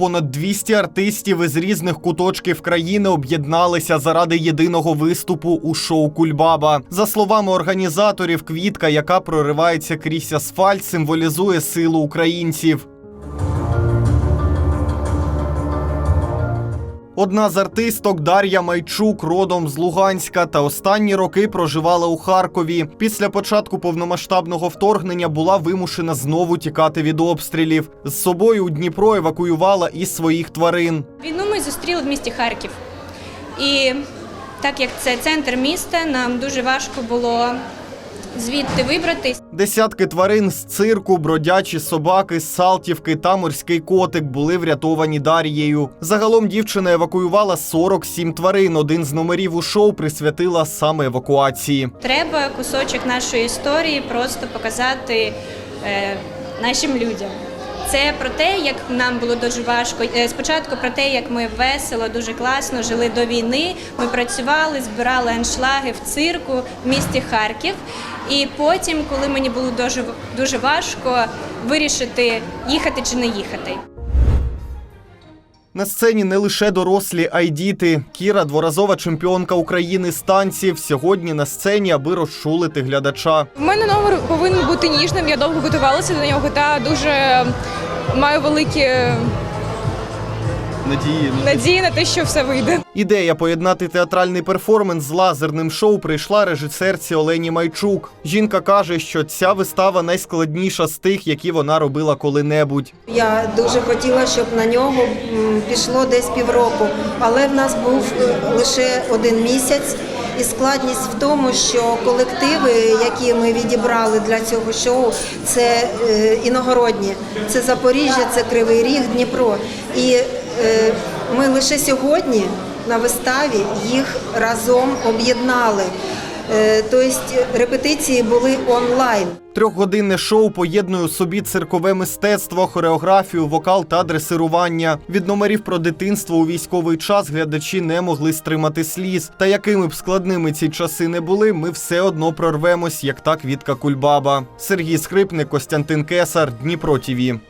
понад 200 артистів із різних куточків країни об'єдналися заради єдиного виступу у шоу Кульбаба. За словами організаторів, квітка, яка проривається крізь асфальт, символізує силу українців. Одна з артисток Дар'я Майчук родом з Луганська та останні роки проживала у Харкові. Після початку повномасштабного вторгнення була вимушена знову тікати від обстрілів. З собою у Дніпро евакуювала і своїх тварин. Війну ми зустріли в місті Харків. І так як це центр міста, нам дуже важко було звідти вибратись. Десятки тварин з цирку, бродячі собаки, Салтівки та морський котик були врятовані Дар'єю. Загалом дівчина евакуювала 47 тварин. Один з номерів у шоу присвятила саме евакуації. Треба кусочок нашої історії просто показати е, нашим людям. Це про те, як нам було дуже важко. Е, Спочатку про те, як ми весело, дуже класно жили до війни. Ми працювали, збирали аншлаги в цирку в місті Харків. І потім, коли мені було дуже дуже важко вирішити, їхати чи не їхати. На сцені не лише дорослі, а й діти. Кіра, дворазова чемпіонка України з танців, сьогодні на сцені, аби розчулити глядача. У мене номер повинен бути ніжним. Я довго готувалася до нього та дуже маю великі Надії надії на те, що все вийде. ідея поєднати театральний перформанс з лазерним шоу прийшла режисерці Олені Майчук. Жінка каже, що ця вистава найскладніша з тих, які вона робила коли-небудь. Я дуже хотіла, щоб на нього пішло десь півроку, але в нас був е, лише один місяць. І складність в тому, що колективи, які ми відібрали для цього шоу, це е, іногородні. Це Запоріжжя, це Кривий Ріг, Дніпро. І ми лише сьогодні на виставі їх разом об'єднали. Е, тобто репетиції були онлайн. Трьохгодинне шоу поєднує у собі циркове мистецтво, хореографію, вокал та дресирування. Від номерів про дитинство у військовий час глядачі не могли стримати сліз. Та якими б складними ці часи не були, ми все одно прорвемось, як та квітка Кульбаба. Сергій Скрипник, Костянтин Кесар, Дніпро ТІВІ.